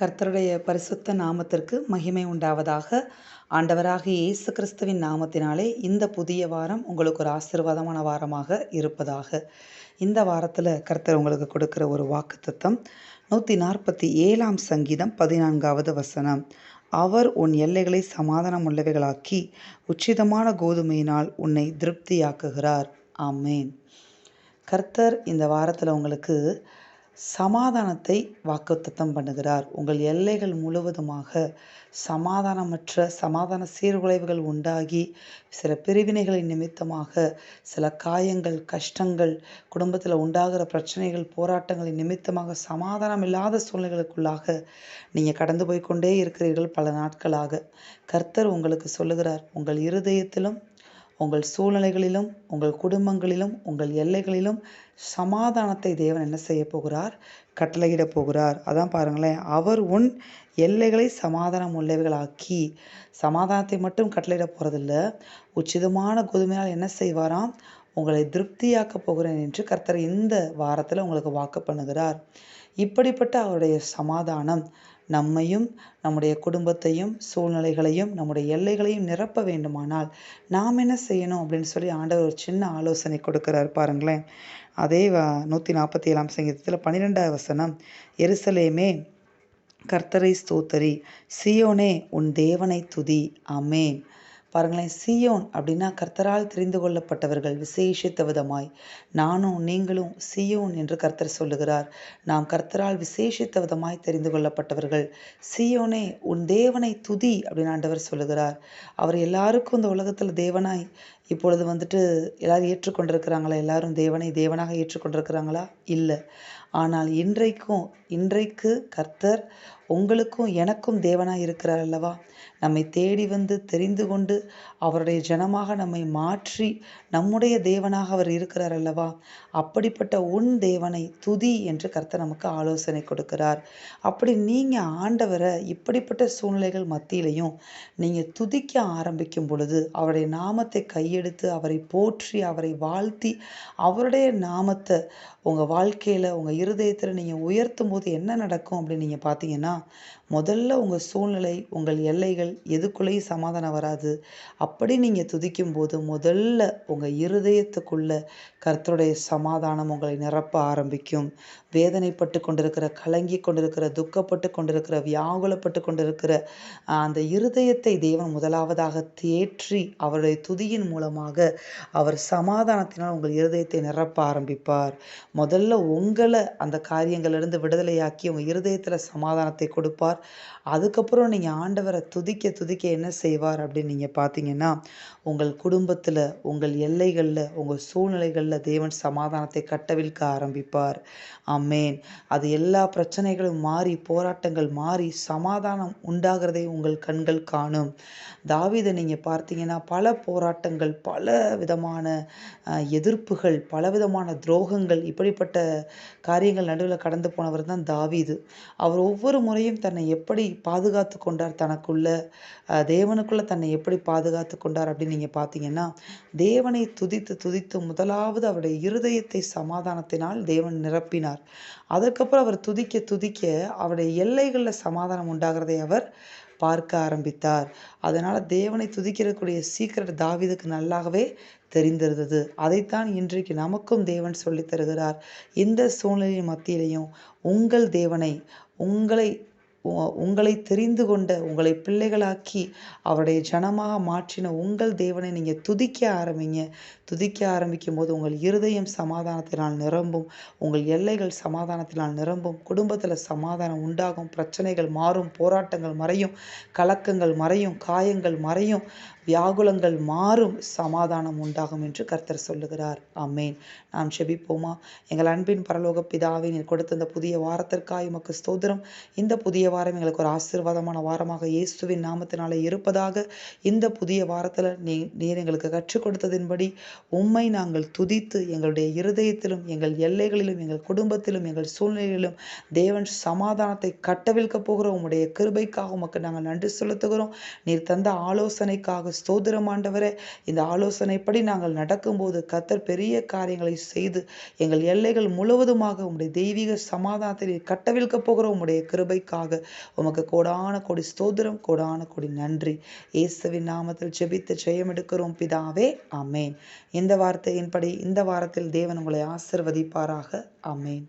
கர்த்தருடைய பரிசுத்த நாமத்திற்கு மகிமை உண்டாவதாக. ஆண்டவராகிய இயேசு கிறிஸ்துவின் நாமத்தினாலே இந்த புதிய வாரம் உங்களுக்கு ஒரு ஆசீர்வாதமான வாரமாக இருப்பதாக. இந்த வாரத்தில் கர்த்தர் உங்களுக்கு கொடுக்குற ஒரு வாக்குத்தத்தம் நூற்றி நாற்பத்தி ஏழாம் சங்கீதம் பதினான்காவது வசனம். அவர் உன் எல்லைகளை சமாதானம் உள்ளவைகளாக்கி உச்சிதமான கோதுமையினால் உன்னை திருப்தியாக்குகிறார். ஆமேன். கர்த்தர் இந்த வாரத்தில் உங்களுக்கு சமாதானத்தை வாக்குத்தத்தம் பண்ணுகிறார். உங்கள் எல்லைகள் முழுவதுமாக சமாதானமற்ற சமாதான சீர்குலைவுகள் உண்டாகி சில பிரிவினைகளின் நிமித்தமாக சில காயங்கள் கஷ்டங்கள் குடும்பத்தில் உண்டாகிற பிரச்சனைகள் போராட்டங்களின் நிமித்தமாக சமாதானம் இல்லாத சூழ்நிலைகளுக்குள்ளாக நீங்கள் கடந்து போய்கொண்டே இருக்கிறீர்கள் பல நாட்களாக. கர்த்தர் உங்களுக்கு சொல்லுகிறார் உங்கள் இருதயத்திலும் உங்கள் சூழ்நிலைகளிலும் உங்கள் குடும்பங்களிலும் உங்கள் எல்லைகளிலும் சமாதானத்தை தேவன் என்ன செய்ய போகிறார்? கட்டளையிட போகிறார். அதான் பாருங்களேன் அவர் உன் எல்லைகளை சமாதானம் உள்ளவைகளாக்கி சமாதானத்தை மட்டும் கட்டளையிட போகிறதில்ல உச்சிதமான கோதுமையால் என்ன செய்வாராம்? உங்களை திருப்தியாக்க போகிறேன் என்று கர்த்தர் இந்த வாரத்தில் உங்களுக்கு வாக்கு பண்ணுகிறார். இப்படிப்பட்ட அவருடைய சமாதானம் நம்மையும் நம்முடைய குடும்பத்தையும் சூழ்நிலைகளையும் நம்முடைய எல்லைகளையும் நிரப்ப வேண்டுமானால் நாம் என்ன செய்யணும் அப்படின்னு சொல்லி ஆண்டவர் ஒரு சின்ன ஆலோசனை கொடுக்குறாரு பாருங்களேன். அதே நூற்றி நாற்பத்தி ஏழாம் சங்கீதத்தில் பன்னிரெண்டாவது வசனம் எருசலேமே கர்த்தரை ஸ்தோத்தரி சியோனே உன் தேவனை துதி. அமேன் பாருங்களேன் சியோன் அப்படின்னா கர்த்தரால் தெரிந்து கொள்ளப்பட்டவர்கள் விசேஷித்த விதமாய். நானும் நீங்களும் சியோன் என்று கர்த்தர் சொல்லுகிறார். நாம் கர்த்தரால் விசேஷித்த விதமாய் தெரிந்து கொள்ளப்பட்டவர்கள். சியோனே உன் தேவனை துதி அப்படின்னு ஆண்டவர் சொல்லுகிறார். அவர் எல்லாருக்கும் இந்த உலகத்தில் தேவனாய் இப்பொழுது வந்துட்டு எல்லாரும் ஏற்றுக்கொண்டிருக்கிறாங்களா? எல்லாரும் தேவனை தேவனாக ஏற்றுக்கொண்டிருக்கிறாங்களா? இல்லை. ஆனால் இன்றைக்கும் இன்றைக்கு கர்த்தர் உங்களுக்கும் எனக்கும் தேவனாக இருக்கிறார் அல்லவா? நம்மை தேடி வந்து தெரிந்து கொண்டு அவருடைய ஜனமாக நம்மை மாற்றி நம்முடைய தேவனாக அவர் இருக்கிறார் அல்லவா? அப்படிப்பட்ட உன் தேவனை துதி என்று கர்த்தர் நமக்கு ஆலோசனை கொடுக்கிறார். அப்படி நீங்கள் ஆண்டவரை இப்படிப்பட்ட சூழ்நிலைகள் மத்தியிலையும் நீங்கள் துதிக்க ஆரம்பிக்கும் பொழுது அவருடைய நாமத்தை கையெடுத்து அவரை போற்றி அவரை வாழ்த்தி அவருடைய நாமத்தை உங்கள் வாழ்க்கையில் உங்கள் இருதயத்தில் நீங்கள் உயர்த்தும் போது என்ன நடக்கும் அப்படின்னு நீங்கள் பார்த்தீங்கன்னா முதல்ல உங்கள் சூழ்நிலை உங்கள் எல்லைகள் எதுக்குள்ளேயும் சமாதானம் வராது. அப்படி நீங்கள் துதிக்கும் போது முதல்ல உங்கள் இருதயத்துக்குள்ள கர்த்தருடைய சமாதானம் உங்களை நிரப்ப ஆரம்பிக்கும். வேதனைப்பட்டு கொண்டிருக்கிற கலங்கி கொண்டிருக்கிற துக்கப்பட்டு கொண்டிருக்கிற வியாகுலப்பட்டு கொண்டிருக்கிற அந்த இருதயத்தை தேவன் முதலாவதாக தேற்றி அவருடைய துதியின் மூலமாக அவர் சமாதானத்தினால் உங்கள் இருதயத்தை நிரப்ப ஆரம்பிப்பார். முதல்ல உங்களை அந்த காரியங்களிலிருந்து விடுதலையாக்கி உங்கள் இருதயத்தில் சமாதானத்தை கொடுப்பார். அதுக்கப்புறம் நீங்கள் ஆண்டவரை துதிக்க துதிக்க என்ன செய்வார் அப்படின்னு நீங்கள் பார்த்தீங்கன்னா உங்கள் குடும்பத்தில் உங்கள் எல்லைகளில் உங்கள் சூழ்நிலைகளில் தேவன் சமாதானத்தை கட்டவிழ்க்க ஆரம்பிப்பார். அம்மேன் அது எல்லா பிரச்சனைகளும் மாறி போராட்டங்கள் மாறி சமாதானம் உண்டாகிறதை உங்கள் கண்கள் காணும். தாவிதை நீங்கள் பார்த்தீங்கன்னா பல போராட்டங்கள் பல விதமான எதிர்ப்புகள் பல விதமான துரோகங்கள் இப்படிப்பட்ட காரியங்கள் நடுவில் கடந்து போனவர் தான் தாவீது. அவர் ஒவ்வொரு முறையும் தன்னை எப்படி பாதுகாத்து கொண்டார் தனக்குள்ள தேவனுக்குள்ள தன்னை எப்படி பாதுகாத்து கொண்டார் அப்படின்னு நீங்கள் பார்த்தீங்கன்னா தேவனை துதித்து துதித்து முதலாவது அவருடைய இருதயத்தை சமாதானத்தினால் தேவன் நிரப்பினார். அதற்கப்புறம் அவர் துதிக்க துதிக்க அவருடைய எல்லைகளில் சமாதானம் உண்டாகிறதை அவர் பார்க்க ஆரம்பித்தார். அதனால் தேவனை துதிக்கிறக்கூடிய சீக்கிரட் தாவிதுக்கு நல்லாகவே தெரிந்திருந்தது. அதைத்தான் இன்றைக்கு நமக்கும் தேவன் சொல்லித் தருகிறார். இந்த சூழ்நிலை மத்தியிலையும் உங்கள் தேவனை உங்களை உங்களை தெரிந்து கொண்ட உங்களை பிள்ளைகளாக்கி அவருடைய ஜனமாக மாற்றின உங்கள் தேவனை நீங்கள் துதிக்க ஆரம்பிங்க. துதிக்க ஆரம்பிக்கும் போது உங்கள் இருதயம் சமாதானத்தினால் நிரம்பும் உங்கள் எல்லைகள் சமாதானத்தினால் நிரம்பும் குடும்பத்தில் சமாதானம் உண்டாகும் பிரச்சனைகள் மாறும் போராட்டங்கள் மறையும் கலக்கங்கள் மறையும் காயங்கள் மறையும். வியாகுலங்கள் மாறும் சமாதானம் உண்டாகும் என்று கர்த்தர் சொல்லுகிறார். அம்மேன் நாம் செபிப்போமா? எங்கள் அன்பின் பரலோக பிதாவை நீர் கொடுத்த இந்த புதிய வாரத்திற்காக உமக்கு ஸ்தோத்திரம். இந்த புதிய வாரம் எங்களுக்கு ஒரு ஆசீர்வாதமான வாரமாக இயேசுவின் நாமத்தினாலே இருப்பதாக இந்த புதிய வாரத்தில் நீ நீர் எங்களுக்கு கற்றுக் கொடுத்ததின்படி உம்மை நாங்கள் துதித்து எங்களுடைய இருதயத்திலும் எங்கள் எல்லைகளிலும் எங்கள் குடும்பத்திலும் எங்கள் சூழ்நிலையிலும் தேவன் சமாதானத்தை கட்டவிழ்க்க போகிற உம்முடைய கிருபைக்காக உமக்கு நாங்கள் நன்றி செலுத்துகிறோம். நீர் தந்த ஆலோசனைக்காக ஸ்தோத்திரம் ஆண்டவரே. இந்த ஆலோசனைப்படி நாங்கள் நடக்கும்போது கத்தர் பெரிய காரியங்களை செய்து எங்கள் எல்லைகள் முழுவதுமாக உம்முடைய தெய்வீக சமாதானத்தை கட்டவிழ்க்க போகிற உம்முடைய கிருபைக்காக உமக்கு கோடான கொடி ஸ்தோத்திரம் கோடான கொடி நன்றி. இயேசுவின் நாமத்தில் ஜெபித்து ஜெயம் எடுக்கிறோம் பிதாவே அமேன் இந்த வார்த்தையின்படி இந்த வாரத்தில் தேவன் உங்களை ஆசிர்வதிப்பாராக. அமேன்